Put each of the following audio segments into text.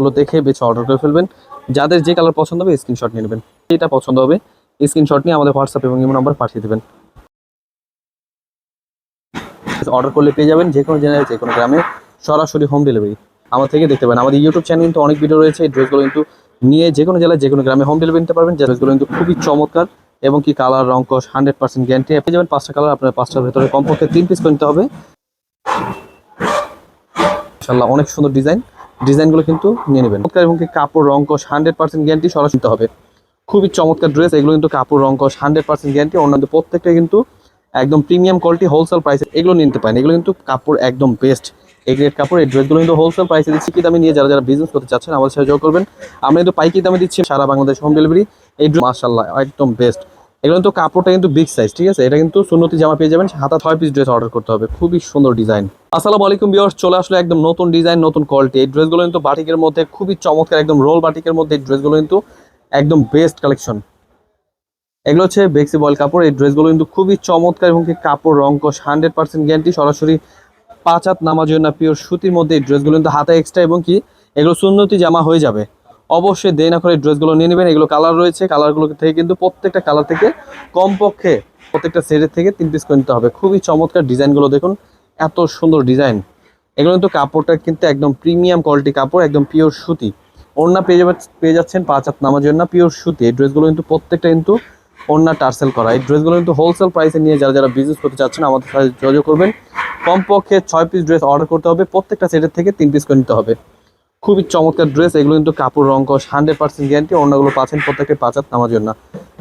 গুলো দেখে বেছে অর্ডার করে ফেলবেন। যাদের যে কালার পছন্দ হবে স্ক্রিনশট নিয়ে নেবেন। যেটা পছন্দ হবে স্ক্রিনশট নিয়ে আমাদের হোয়াটসঅ্যাপ এবং ইমো নাম্বার পাঠিয়ে দেবেন। অর্ডার করলে পেয়ে যাবেন যে কোনো জেলায়, যে কোনো গ্রামে, সরাসরি হোম ডেলিভারি আমার থেকে দেখতে পারেন। আমাদের ইউটিউব চ্যানেল কিন্তু অনেক ভিডিও রয়েছে। এই ড্রেসগুলো কিন্তু নিয়ে যে কোনো জেলায়, যে কোনো গ্রামে হোম ডেলিভারি নিতে পারবেন। ড্রেসগুলো কিন্তু খুবই চমৎকার এবং কি কালার রং কস হান্ড্রেড পার্সেন্ট গ্যারান্টি পেয়ে যাবেন। পাঁচটা কালার আপনার পাঁচটার ভেতরে কমপক্ষে তিন পিস কিনতে হবে। ইনশাল্লাহ অনেক সুন্দর ডিজাইন ডিজাইনগুলো কিন্তু নিয়ে নেবেন। চমৎকার এবং কাপড়, রং কস, হান্ড্রেড পার্সেন্ট গ্যারান্টি, সরাসরি হবে। খুবই চমৎকার ড্রেস, এগুলো কিন্তু কাপড়, রং কস, হান্ড্রেড পার্সেন্ট গ্যারান্টি। অন্যান্য প্রত্যেকটা কিন্তু একদম প্রিমিয়াম কোয়ালিটি হোলসেল প্রাইসে এগুলো নিতে পারেন। এগুলো কিন্তু কাপড় একদম বেস্ট এই গ্রেড কাপড় এই ড্রেসগুলো কিন্তু হোলসেল প্রাইসে দিচ্ছি। কি দামে নিয়ে যারা যারা বিজনেস করতে চাচ্ছেন, আমাদের সাথে যোগ করবেন। আমরা কিন্তু পাইকি দামে দিচ্ছি সারা বাংলাদেশ হোম ডেলিভারি এই মার্শাল্লাহ একদম বেস্ট এগুলো কিন্তু কাপড়টা কিন্তু বিগ সাইজ ঠিক আছে? এটা কিন্তু সুন্নতি জামা পেয়ে যাবেন, হাতা ছয় পিস ড্রেস অর্ডার করতে হবে। খুবই সুন্দর ডিজাইন আসসালামু আলাইকুম বিয়ার্স চলে আসলে একদম নতুন ডিজাইন নতুন কোয়ালিটি এই ড্রেসগুলো কিন্তু বাটিকের মধ্যে খুবই চমৎকার, একদম রোল বাটিকের মধ্যে এই ড্রেসগুলো কিন্তু একদম বেস্ট কালেকশন এগুলো হচ্ছে বেক্সি বয়েল কাপড়, এই ড্রেসগুলো কিন্তু খুবই চমৎকার এবং কাপড় রং কষ হান্ড্রেড পার্সেন্ট গ্যারান্টি সরাসরি পাঁচ হাত নামাজ না পিওর সুতির মধ্যে এই ড্রেসগুলো কিন্তু হাতে এক্সট্রা এবং কি এগুলো সুন্নতি জামা হয়ে যাবে। অবশ্যই দেরি না করে ড্রেসগুলো নিয়ে নেবেন। এগুলো কালার রয়েছে। কালারগুলো থেকে কিন্তু প্রত্যেকটা কালার থেকে কমপক্ষে প্রত্যেকটা সেটের থেকে তিন পিস করে নিতে হবে। খুবই চমৎকার ডিজাইনগুলো দেখুন। এত সুন্দর ডিজাইন। এগুলো কিন্তু কাপড়টা কিন্তু একদম প্রিমিয়াম কোয়ালিটি কাপড়, একদম পিওর সুতি। ওড়না পেয়ে যাবে পেয়ে যাচ্ছেন পাঁচ হাত নামার জন্য পিওর সুতি। এই ড্রেসগুলো কিন্তু প্রত্যেকটা কিন্তু ওড়না টার্সেল করা। এই ড্রেসগুলো কিন্তু হোলসেল প্রাইসে নিয়ে যারা যারা বিজনেস করতে চাচ্ছেন, আমাদের সাথে যোগাযোগ করবেন। কমপক্ষে ছয় পিস ড্রেস অর্ডার করতে হবে। প্রত্যেকটা সেটের থেকে তিন পিস করে নিতে হবে। খুবই চমৎকার ড্রেস এগুলো কিন্তু কাপড়, রং কস হান্ড্রেড পার্সেন্ট গ্যারান্টি অন্যগুলো পাচ্ছেন প্রত্যেকটা পাঁচ হাত নামার জন্য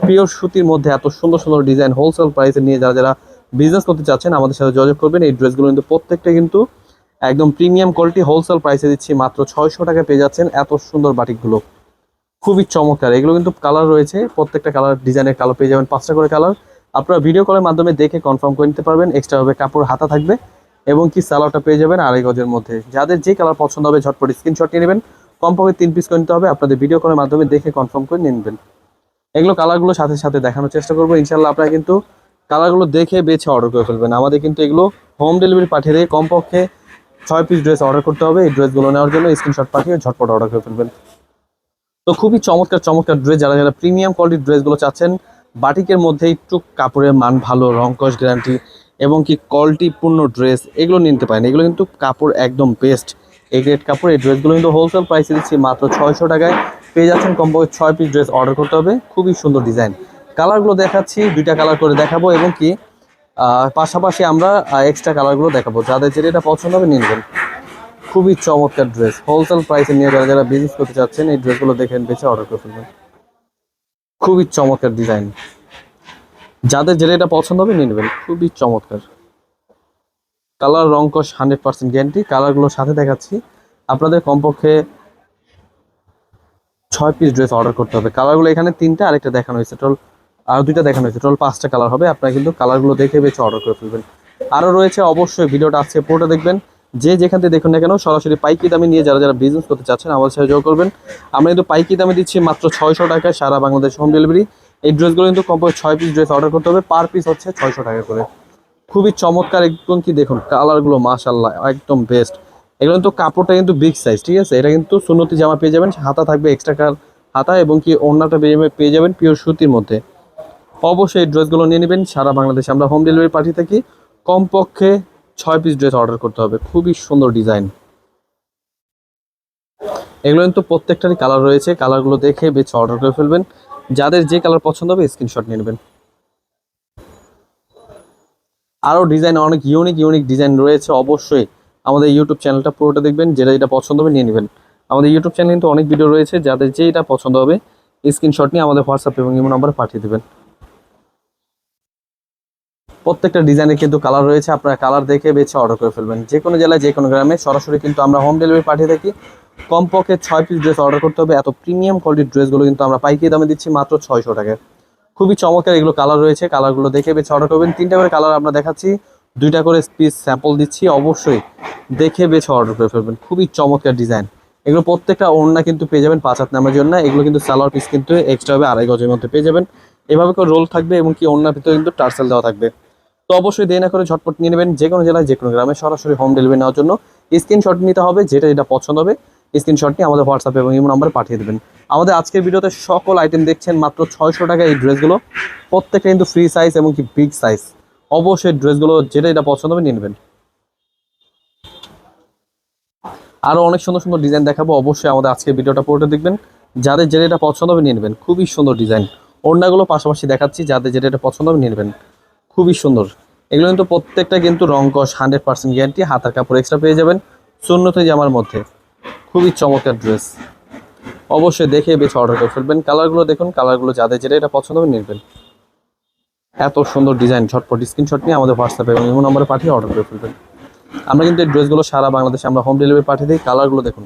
পিওর সুতির মধ্যে এত সুন্দর সুন্দর ডিজাইন হোলসেল প্রাইসে নিয়ে যারা যারা বিজনেস করতে চাচ্ছেন, আমাদের সাথে যোগাযোগ করবেন। এই ড্রেসগুলো কিন্তু প্রত্যেকটা কিন্তু একদম প্রিমিয়াম কোয়ালিটি হোলসেল প্রাইসে দিচ্ছি, মাত্র ছয়শো টাকা পেয়ে যাচ্ছেন এত সুন্দর বাটিকগুলো। খুবই চমৎকার, এগুলো কিন্তু কালার রয়েছে, প্রত্যেকটা কালার ডিজাইনের কালার পেয়ে যাবেন পাঁচটা করে কালার আপনারা ভিডিও কলের মাধ্যমে দেখে কনফার্ম করে নিতে পারবেন এক্সট্রাভাবে কাপড় হাতা থাকবে। এবং কি সালোয়ারটা পেয়ে যাবেন আড়াই গজের মধ্যে। যাদের যে কালার পছন্দ হবে, ঝটপট স্ক্রিনশট নিয়ে নেবেন। কমপক্ষে তিন পিস করে নিতে হবে। আপনাদের ভিডিও কলের মাধ্যমে দেখে কনফার্ম করে নিয়ে নেবেন। এগুলো কালারগুলো সাথে সাথে দেখানোর চেষ্টা করব। ইনশাল্লাহ আপনারা কিন্তু কালারগুলো দেখে বেছে অর্ডার করে ফেলবেন। আমাদের কিন্তু এগুলো হোম ডেলিভারি পাঠিয়ে দিয়ে কমপক্ষে ছয় পিস ড্রেস অর্ডার করতে হবে। এই ড্রেসগুলো নেওয়ার জন্য স্ক্রিনশট পাঠিয়ে ঝটপট অর্ডার করে ফেলবেন। তো খুবই চমৎকার চমৎকার ড্রেস যারা যারা প্রিমিয়াম কোয়ালিটির ড্রেসগুলো চাচ্ছেন, বাটিকের মধ্যে একটু কাপড়ের মান ভালো, রং কস গ্যারান্টি এবং কি কোয়ালিটিপূর্ণ ড্রেস এগুলো নিতে পারেন। এগুলো কিন্তু কাপড় একদম বেস্ট এই গ্রেড কাপড়, এই ড্রেসগুলো কিন্তু হোলসেল প্রাইসে দিচ্ছি মাত্র ছয়শো টাকায়। পেয়ে যাচ্ছেন কমপক্ষে ছয় পিস ড্রেস অর্ডার করতে হবে। খুবই সুন্দর ডিজাইন কালারগুলো দেখাচ্ছি, দুইটা কালার করে দেখাবো এবং কি পাশাপাশি আমরা এক্সট্রা কালারগুলো দেখাবো। যাদের যেটা এটা পছন্দ হবে নিয়ে নেবেন। খুবই চমৎকার ড্রেস হোলসেল প্রাইসে নিয়ে যারা যারা বিজনেস করতে চাচ্ছেন, এই ড্রেসগুলো দেখেন বেছে অর্ডার করে ফেলবেন। খুবই চমৎকার ডিজাইন যাদের যেটা পছন্দ হবে নিয়ে নেবেন। খুবই চমৎকার। কালার রং কস হান্ড্রেড পার্সেন্ট গ্যারান্টি। কালারগুলোর সাথে দেখাচ্ছি। আপনাদের কমপক্ষে ছয় পিস ড্রেস অর্ডার করতে হবে। কালারগুলো এখানে তিনটা, আরেকটা দেখানো হয়েছে। টোটাল আর দুইটা দেখানো হয়েছে। টোটাল পাঁচটা কালার হবে। আপনারা কিন্তু কালারগুলো দেখে বেছে অর্ডার করে ফেলবেন। আরও রয়েছে অবশ্যই ভিডিওটা আজকে পুরোটা দেখবেন। যে যেখান থেকে দেখুন না কেন, সরাসরি পাইকি দামে নিয়ে যারা যারা বিজনেস করতে চাচ্ছেন, আমাদের সাথে যোগ করবেন। আমরা কিন্তু পাইকি দামে দিচ্ছি মাত্র ছয়শো টাকায় সারা বাংলাদেশ হোম ডেলিভারি এই ড্রেসগুলো কিন্তু কমপক্ষে ছয় পিস ড্রেস অর্ডার করতে হবে। পার পিস হচ্ছে ছয়শো টাকা করে। খুবই চমৎকার একদম কি দেখুন কালারগুলো মাশাল্লাহ একদম বেস্ট এগুলো কিন্তু কাপড়টা কিন্তু বিগ সাইজ ঠিক আছে? এটা কিন্তু সুন্নতি জামা পেয়ে যাবেন, হাতা থাকবে এক্সট্রা কার হাতা এবং কি ওড়নাটা পেয়ে পেয়ে যাবেন পিওর সুতির মধ্যে। অবশ্যই ড্রেসগুলো নিয়ে নেবেন, সারা বাংলাদেশে আমরা হোম ডেলিভারি পাঠিয়ে থাকি। কমপক্ষে ছয় পিস ড্রেস অর্ডার করতে হবে, খুবই সুন্দর ডিজাইন এগুলো কিন্তু প্রত্যেকটারই কালার রয়েছে কালারগুলো দেখে বেছে অর্ডার করে ফেলবেন। যাদের যে কালার পছন্দ হবে স্ক্রিনশট নিয়ে নেবেন। আরও ডিজাইন, অনেক ইউনিক ইউনিক ডিজাইন রয়েছে অবশ্যই। আমাদের ইউটিউব চ্যানেলটা পুরোটা দেখবেন, যেটা যেটা পছন্দ হবে নিয়ে নেবেন। আমাদের ইউটিউব চ্যানেল কিন্তু অনেক ভিডিও রয়েছে, যাদের যেটা পছন্দ হবে স্ক্রিনশট নিয়ে আমাদের হোয়াটসঅ্যাপ এবং ইমো নাম্বারে পাঠিয়ে দেবেন। প্রত্যেকটা ডিজাইনের কিন্তু কালার রয়েছে, আপনারা কালার দেখে বেছে অর্ডার করে ফেলবেন। যে কোনো জেলায়, যে কোনো গ্রামে সরাসরি কিন্তু আমরা হোম ডেলিভারি পাঠিয়ে থাকি। কমপক্ষে ছয় পিস ড্রেস অর্ডার করতে হবে। এত প্রিমিয়াম কোয়ালিটির ড্রেসগুলো কিন্তু আমরা পাইকারি দামে দিচ্ছি মাত্র ছয়শো টাকায় খুবই চমৎকার এগুলো কালার রয়েছে কালারগুলো দেখে বেছে অর্ডার করবেন। তিনটা করে কালার আমরা দেখাচ্ছি, দুইটা করে পিস স্যাম্পল দিচ্ছি, অবশ্যই দেখে বেছে অর্ডার করে ফেলবেন। খুবই চমৎকার ডিজাইন এগুলো প্রত্যেকটা ওড়না কিন্তু পেয়ে যাবেন পাঁচ হাত নামের জন্য। এগুলো কিন্তু সালোয়ার পিস কিন্তু এক্সট্রা হবে, আড়াই গজের মধ্যে পেয়ে যাবেন। এভাবে করে রোল থাকবে এবং কি ওড়নার ভিতরে কিন্তু টার্সেল দেওয়া থাকবে। তো অবশ্যই দেরি না করে ঝটপট নিয়ে নেবেন। যে কোনো জেলায় যে কোনো গ্রামে সরাসরি হোম ডেলিভারি নেওয়ার জন্য স্ক্রিনশট নিতে হবে, যেটা যেটা পছন্দ হবে। স্ক্রিনশট নিয়ে আমাদের হোয়াটসঅ্যাপ এবং ইমো নাম্বারে পাঠিয়ে দেবেন। আমাদের আজকের ভিডিওতে সকল আইটেম দেখছেন, মাত্র ছয়শো টাকা এই ড্রেসগুলো। প্রত্যেকটা কিন্তু ফ্রি সাইজ এবং কি বিগ সাইজ অবশ্যই ড্রেসগুলো যেটা এটা পছন্দ হবে নিয়ে নেবেন। আরও অনেক সুন্দর সুন্দর ডিজাইন দেখাবো, অবশ্যই আমাদের আজকের ভিডিওটা পুরোটা দেখবেন। যাদের যেটা এটা পছন্দ হবে নিয়ে নেবেন। খুবই সুন্দর ডিজাইন ওড়নাগুলো পাশাপাশি দেখাচ্ছি, যাদের যেটা এটা পছন্দ হবে নিয়ে নেবেন। খুবই সুন্দর। এগুলো কিন্তু প্রত্যেকটা কিন্তু রং কস হান্ড্রেড পার্সেন্ট গ্যারান্টি হাতার কাপড় এক্সট্রা পেয়ে যাবেন। শূন্যতে জামার মধ্যে। খুবই চমৎকার ড্রেস অবশ্যই দেখে বেছে অর্ডার করে ফেলবেন। কালারগুলো দেখুন কালারগুলো যাদের যেটা এটা পছন্দ হবে নেবেন। এত সুন্দর ডিজাইন ঝটপট স্ক্রিনশট নিয়ে আমাদের হোয়াটসঅ্যাপে এবং ইমো নম্বরে পাঠিয়ে অর্ডার করে ফেলবেন। আমরা কিন্তু এই ড্রেসগুলো সারা বাংলাদেশে আমরা হোম ডেলিভারি পাঠিয়ে দিই। কালারগুলো দেখুন,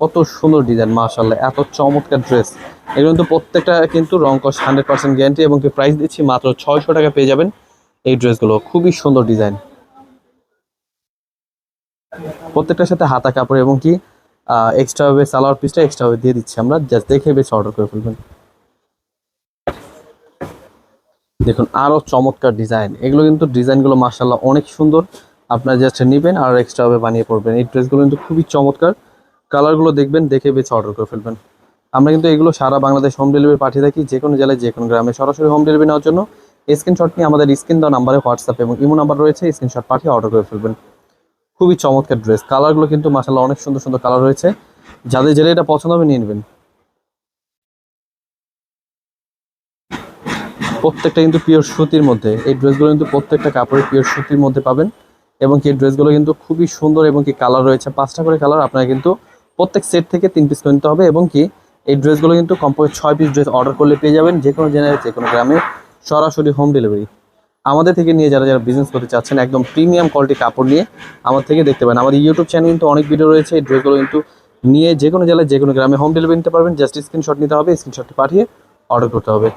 কত সুন্দর ডিজাইন মাশাল্লাহ এত চমৎকার ড্রেস এগুলো কিন্তু প্রত্যেকটা কিন্তু রং কস হান্ড্রেড পার্সেন্ট গ্যারান্টি এবং প্রাইস দিচ্ছি, মাত্র ছয়শো টাকা পেয়ে যাবেন এই ড্রেসগুলো খুবই সুন্দর ডিজাইন প্রত্যেকটার সাথে হাতা কাপড় এবং কি? এক্সট্রা ভাবে সালোয়ার পিসটা এক্সট্রাভাবে দিয়ে দিচ্ছি আমরা। জাস্ট দেখে বেশ অর্ডার করে ফেলবেন। দেখুন আরও চমৎকার ডিজাইন এগুলো কিন্তু ডিজাইনগুলো মার্শাল্লাহ অনেক সুন্দর। আপনারা জাস্ট নেবেন আর এক্সট্রা ভাবে বানিয়ে পড়বেন। এই ড্রেসগুলো কিন্তু খুবই চমৎকার। কালারগুলো দেখবেন, দেখে বেছে অর্ডার করে ফেলবেন। আমরা কিন্তু এগুলো সারা বাংলাদেশ হোম ডেলিভারি পাঠিয়ে থাকি, যে কোনো জেলায়, যে কোনো গ্রামে। সরাসরি হোম ডেলিভারি নেওয়ার জন্য স্ক্রিনশট নিয়ে আমাদের স্ক্রিন দেওয়া নাম্বারে হোয়াটসঅ্যাপ এবং ইমো নাম্বার রয়েছে স্ক্রিনশট পাঠিয়ে অর্ডার করে ফেলবেন। খুবই চমৎকার ড্রেস কালারগুলো কিন্তু মাসাল্লাহ অনেক সুন্দর সুন্দর কালার রয়েছে। যাদের যেটা এটা পছন্দ হবে নিয়ে নেবেন। প্রত্যেকটা কিন্তু পিওর সুতির মধ্যে, এই ড্রেসগুলো কিন্তু প্রত্যেকটা কাপড়ের পিওর সুতির মধ্যে পাবেন এবং কি ড্রেসগুলো কিন্তু খুবই সুন্দর এবং কি কালার রয়েছে। পাঁচটা করে কালার আপনারা কিন্তু প্রত্যেক সেট থেকে তিন পিস করে নিতে হবে এবং কি এই ড্রেসগুলো কিন্তু কমপক্ষে ছয় পিস ড্রেস অর্ডার করলে পেয়ে যাবেন যে কোনো জেলায় যে কোনো গ্রামে সরাসরি হোম ডেলিভারি আমাদের থেকে নিয়ে যারা যারা বিজনেস করতে চাচ্ছেন, একদম প্রিমিয়াম কোয়ালিটি কাপড় নিয়ে আমার থেকে দেখতে পারেন। আমাদের ইউটিউব চ্যানেল কিন্তু অনেক ভিডিও রয়েছে, এই ড্রেসগুলো কিন্তু নিয়ে যে কোনো জেলায় যে কোনো গ্রামে হোম ডেলিভারি নিতে পারবেন জাস্ট স্ক্রিনশট নিতে হবে স্ক্রিনশটটি পাঠিয়ে অর্ডার করতে হবে।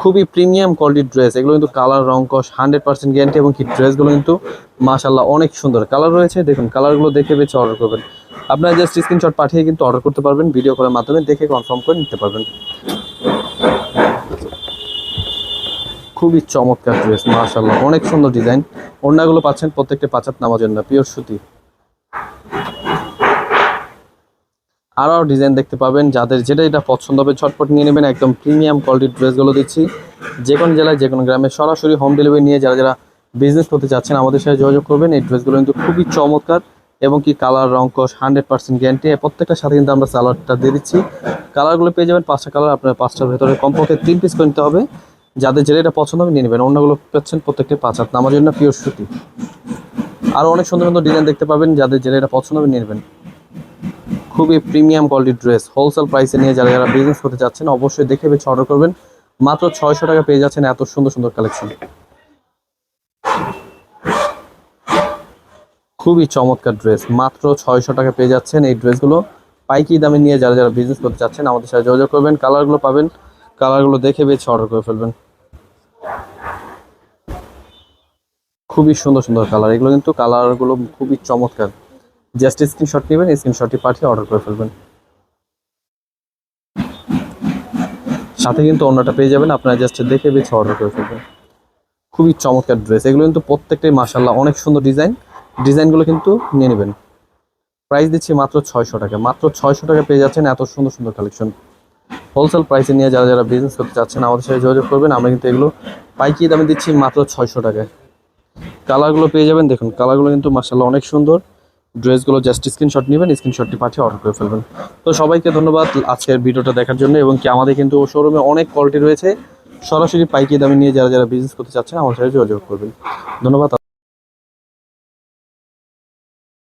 খুবই প্রিমিয়াম কোয়ালিটির ড্রেস এগুলো কিন্তু কালার রং, কস হান্ড্রেড পার্সেন্ট গ্যারান্টি এবং কি ড্রেসগুলো কিন্তু মাশাল্লাহ অনেক সুন্দর। কালার রয়েছে, দেখুন কালারগুলো দেখে বেছে অর্ডার করবেন। আপনারা জাস্ট স্ক্রিনশট পাঠিয়ে কিন্তু অর্ডার করতে পারবেন ভিডিও করার মাধ্যমে দেখে কনফার্ম করে নিতে পারবেন। খুবই চমৎকার ড্রেস মাশাল্লাহ অনেক সুন্দর ডিজাইন ওড়নাগুলো পাচ্ছেন প্রত্যেকটা পাঁচাত নামার জন্য পিওর সুতি। আরও ডিজাইন দেখতে পাবেন। যাদের যেটা এটা পছন্দ হবে, ঝটপট নিয়ে নেবেন। একদম প্রিমিয়াম কোয়ালিটির ড্রেসগুলো দিচ্ছি। যে কোনো জেলায়, যে কোনো গ্রামে সরাসরি হোম ডেলিভারি নিয়ে যারা যারা বিজনেস করতে চাচ্ছেন, আমাদের সাথে যোগাযোগ করবেন। এই ড্রেসগুলো কিন্তু খুবই চমৎকার এবং কি কালার রং কস হান্ড্রেড পার্সেন্ট গ্যারান্টি প্রত্যেকটার সাথে কিন্তু আমরা সালোয়ারটা দিয়ে দিচ্ছি। কালারগুলো পেয়ে যাবেন। পাঁচটা কালার আপনার পাঁচটার ভেতরে কমপক্ষে তিন পিস করে নিতে হবে। যাদের যেটা এটা পছন্দ হবে নিয়ে নেবেন। অন্যগুলো পাচ্ছেন প্রত্যেকটি পাঁচ হাত। নামার জন্য পিওর সুতি। আরও অনেক সুন্দর সুন্দর ডিজাইন দেখতে পাবেন। যাদের যেটা এটা পছন্দ হবে নিয়ে নেবেন। খুবই প্রিমিয়াম কোয়ালিটির ড্রেস হোলসেল প্রাইসে নিয়ে যারা যারা বিজনেস করতে চাচ্ছেন, অবশ্যই দেখে বেছে অর্ডার করবেন। মাত্র ছয়শো টাকা পেয়ে যাচ্ছেন এত সুন্দর সুন্দর কালেকশন খুবই চমৎকার ড্রেস মাত্র ছয়শো টাকা পেয়ে যাচ্ছেন এই ড্রেসগুলো পাইকি দামে নিয়ে যারা যারা বিজনেস করতে চাচ্ছেন, আমাদের সাথে যোগাযোগ করবেন। কালারগুলো পাবেন। কালারগুলো দেখে বেছে অর্ডার করে ফেলবেন। খুবই সুন্দর সুন্দর কালার এগুলো কিন্তু কালারগুলো খুবই চমৎকার। জাস্ট স্ক্রিনশট নেবেন স্ক্রিনশটটি পাঠিয়ে অর্ডার করে ফেলবেন। সাথে কিন্তু অন্যটা পেয়ে যাবেন, আপনারা জাস্ট দেখে বেছে অর্ডার করে ফেলবেন। খুবই চমৎকার ড্রেস এগুলো কিন্তু প্রত্যেকটাই মাসাল্লাহ অনেক সুন্দর ডিজাইন ডিজাইনগুলো কিন্তু নিয়ে নেবেন। প্রাইস দিচ্ছি মাত্র ছয়শো টাকা। মাত্র ছয়শো টাকা পেয়ে যাচ্ছেন এত সুন্দর সুন্দর কালেকশন হোলসেল প্রাইসে নিয়ে যারা যারা বিজনেস করতে চাচ্ছেন, আমাদের সাথে যোগাযোগ করবেন। আমরা কিন্তু এগুলো পাইকি দামে দিচ্ছি মাত্র ছয়শো টাকায়। কালারগুলো পেয়ে যাবেন। দেখুন, কালারগুলো কিন্তু মাসাল্লাহ অনেক সুন্দর। ড্রেসগুলো জাস্ট স্ক্রিনশট নেবেন স্ক্রিনশটটি পাঠিয়ে অর্ডার করে ফেলবেন। তো সবাইকে ধন্যবাদ আজকের ভিডিওটা দেখার জন্য এবং কি আমাদের কিন্তু শোরুমে অনেক কোয়ালিটি রয়েছে। সরাসরি পাইকি দামে নিয়ে যারা যারা বিজনেস করতে চাচ্ছেন, আমার সাথে যোগাযোগ করবেন। ধন্যবাদ